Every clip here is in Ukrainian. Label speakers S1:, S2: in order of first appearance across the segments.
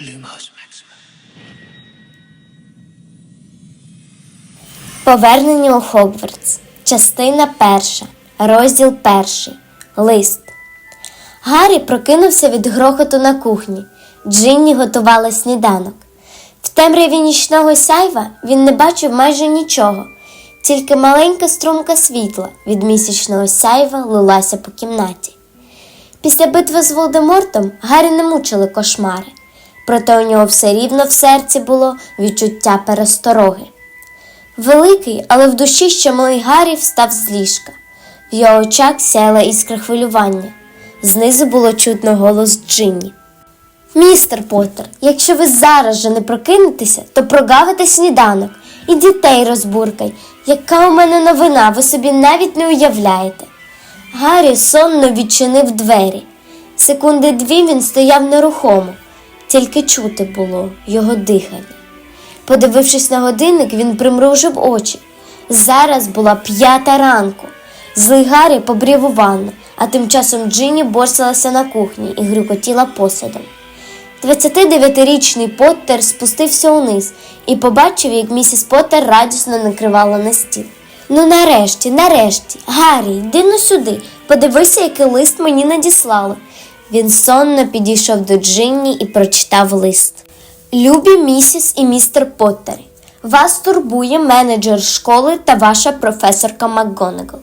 S1: Lumos Maxima.
S2: Повернення у Хогвартс. Частина перша. Розділ перший. Лист. Гаррі прокинувся від грохоту на кухні. Джинні готувала сніданок. В темряві нічного сяйва він не бачив майже нічого, тільки маленька струмка світла від місячного сяйва лилася по кімнаті. Після битви з Волдемортом Гаррі не мучили кошмари, проте у нього все рівно в серці було відчуття перестороги. Великий, але в душі ще малий Гаррі встав з ліжка. В його очах сяяла іскра хвилювання. Знизу було чутно голос Джинні. Містер Поттер, якщо ви зараз же не прокинетеся, то прогавите сніданок і дітей розбуркай. Яка у мене новина, ви собі навіть не уявляєте. Гаррі сонно відчинив двері. Секунди дві він стояв нерухомо, тільки чути було його дихання. Подивившись на годинник, він примружив очі. Зараз була п'ята ранку. Злий Гаррі побрів у ванну, а тим часом Джинні борсалася на кухні і грюкотіла посудом. 29-річний Поттер спустився униз і побачив, як місіс Поттер радісно накривала на стіл. Ну, нарешті, нарешті, Гаррі, йди ну сюди, подивися, який лист мені надіслали. Він сонно підійшов до Джинні і прочитав лист. Любі місіс і містер Поттері, вас турбує менеджер школи та ваша професорка МакГонагал.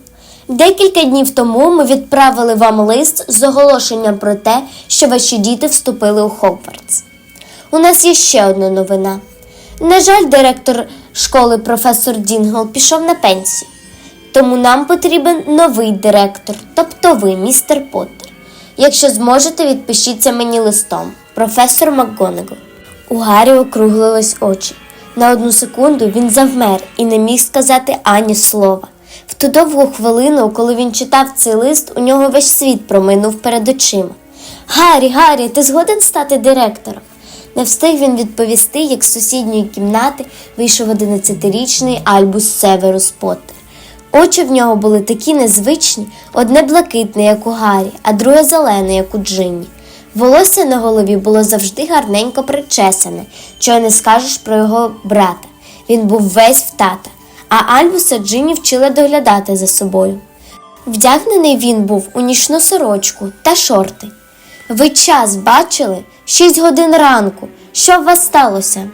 S2: Декілька днів тому ми відправили вам лист з оголошенням про те, що ваші діти вступили у Хогвартс. У нас є ще одна новина. На жаль, директор школи професор Дінгл пішов на пенсію. Тому нам потрібен новий директор, тобто ви, містер Поттер. Якщо зможете, відпишіться мені листом, професор МакГонагал. У Гаррі округлились очі. На одну секунду він завмер і не міг сказати ані слова. В ту довгу хвилину, коли він читав цей лист, у нього весь світ проминув перед очима. Гаррі, Гаррі, ти згоден стати директором? Не встиг він відповісти, як з сусідньої кімнати вийшов 11-річний Альбус Северус Поттер. Очі в нього були такі незвичні, одне блакитне, як у Гаррі, а друге зелене, як у Джинні. Волосся на голові було завжди гарненько причесане, чого не скажеш про його брата. Він був весь в тата, а Альбуса Джинні вчила доглядати за собою. Вдягнений він був у нічну сорочку та шорти. Ви час бачили? Шість годин ранку. Що у вас сталося?